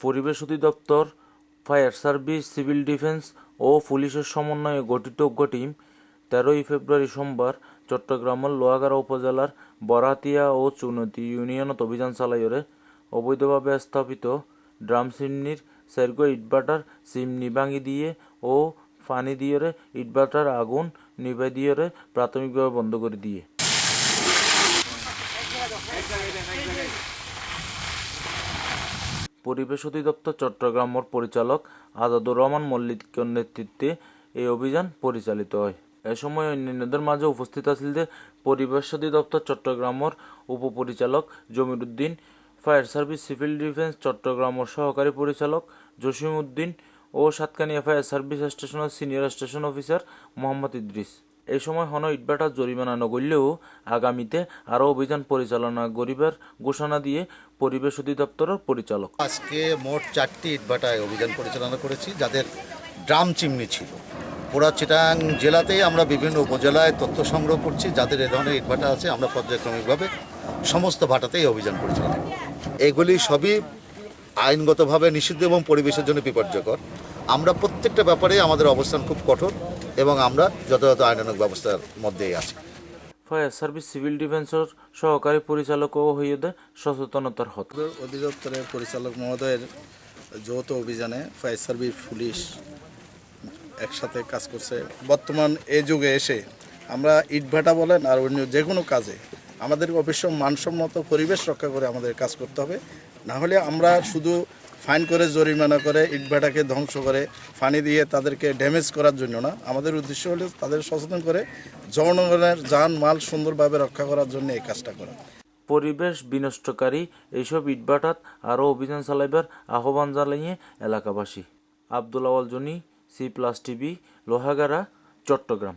পরিবেশ অধিদপ্তর, fire service, civil defence ও পুলিশের সমন্বয়ে গঠিত টিম তেরোই ফেব্রুয়ারি সোমবার চট্টগ্রামের লোহাগাড়া উপজেলার বরাতিয়া ও চুনতি ইউনিয়নত অভিযান চালাইরে অবৈধভাবে স্থাপিত ড্রাম সিমনির সেরগো ইটভাটার চিমনি ভাঙি দিয়ে ও পানি দিয়ে ইটভাটার আগুন নিভাই দিয়ে প্রাথমিকভাবে বন্ধ করে দিয়ে। পরিবেশ অধিদপ্তর চট্টগ্রামের পরিচালক আজাদুর রহমান মল্লিকের নেতৃত্বে এই অভিযান পরিচালিত হয়। এ সময় অন্যান্যদের মাঝে উপস্থিত আছিলেন পরিবেশ অধিদপ্তর চট্টগ্রামের উপপরিচালক Jamir Uddin fire service, civil defence চট্টগ্রামের সহকারী পরিচালক জসিম উদ্দিন ও সাতকানিয়া ফায়ার সার্ভিস স্টেশনের senior station officer Mohammad Idris. এই সময় হন ইটভাটা জরিমানা নগরলেও আগামীতে আরও অভিযান পরিচালনা করিবার ঘোষণা দিয়ে পরিবেশ অধিদপ্তরের পরিচালক। আজকে মোট চারটি ইটভাটায় অভিযান পরিচালনা করেছি, যাদের ড্রাম চিমনি ছিল। পুরা চিটাং জেলাতেই আমরা বিভিন্ন উপজেলায় তথ্য সংগ্রহ করছি, যাদের এ ধরনের ইটভাটা আছে, আমরা পর্যায়ক্রমিকভাবে সমস্ত ভাটাতেই অভিযান পরিচালনা এগুলি সবই আইনগতভাবে নিষিদ্ধ এবং পরিবেশের জন্য বিপর্যকর আমরা প্রত্যেকটা ব্যাপারে আমাদের অবস্থান খুব কঠোর এবং আমরা যথাযথ আইনানুগ ব্যবস্থার মধ্যেই আছি। ফায়ার সার্ভিস সিভিল ডিফেন্সের সহকারী পরিচালকও হইয়ে দেয় সচেতনতার হত। অধিদপ্তরের পরিচালক মহোদয়ের যৌথ অভিযানে ফায়ার সার্ভিস পুলিশ একসাথে কাজ করছে। বর্তমান এই যুগে এসে আমরা ইটভাটা বলেন আর অন্য যে কোনো কাজে আমাদের অবশ্য মানসম্মত পরিবেশ রক্ষা করে আমাদের কাজ করতে হবে। না হলে আমরা শুধু ফাইন করে জরিমানা করে ইটভাটাকে ধ্বংস করে ফানি দিয়ে তাদেরকে ড্যামেজ করার জন্য না। আমাদের উদ্দেশ্য হলো তাদের সচেতন করে জনগণের যান মাল সুন্দরভাবে রক্ষা করার জন্য এই কাজটা করা। পরিবেশ বিনষ্টকারী এইসব ইটভাটাত আরও অভিযান চালাইবার আহ্বান জানাইয়ে এলাকাবাসী। Abdul Awal Jony, C plus TV, Lohagara, Chattogram.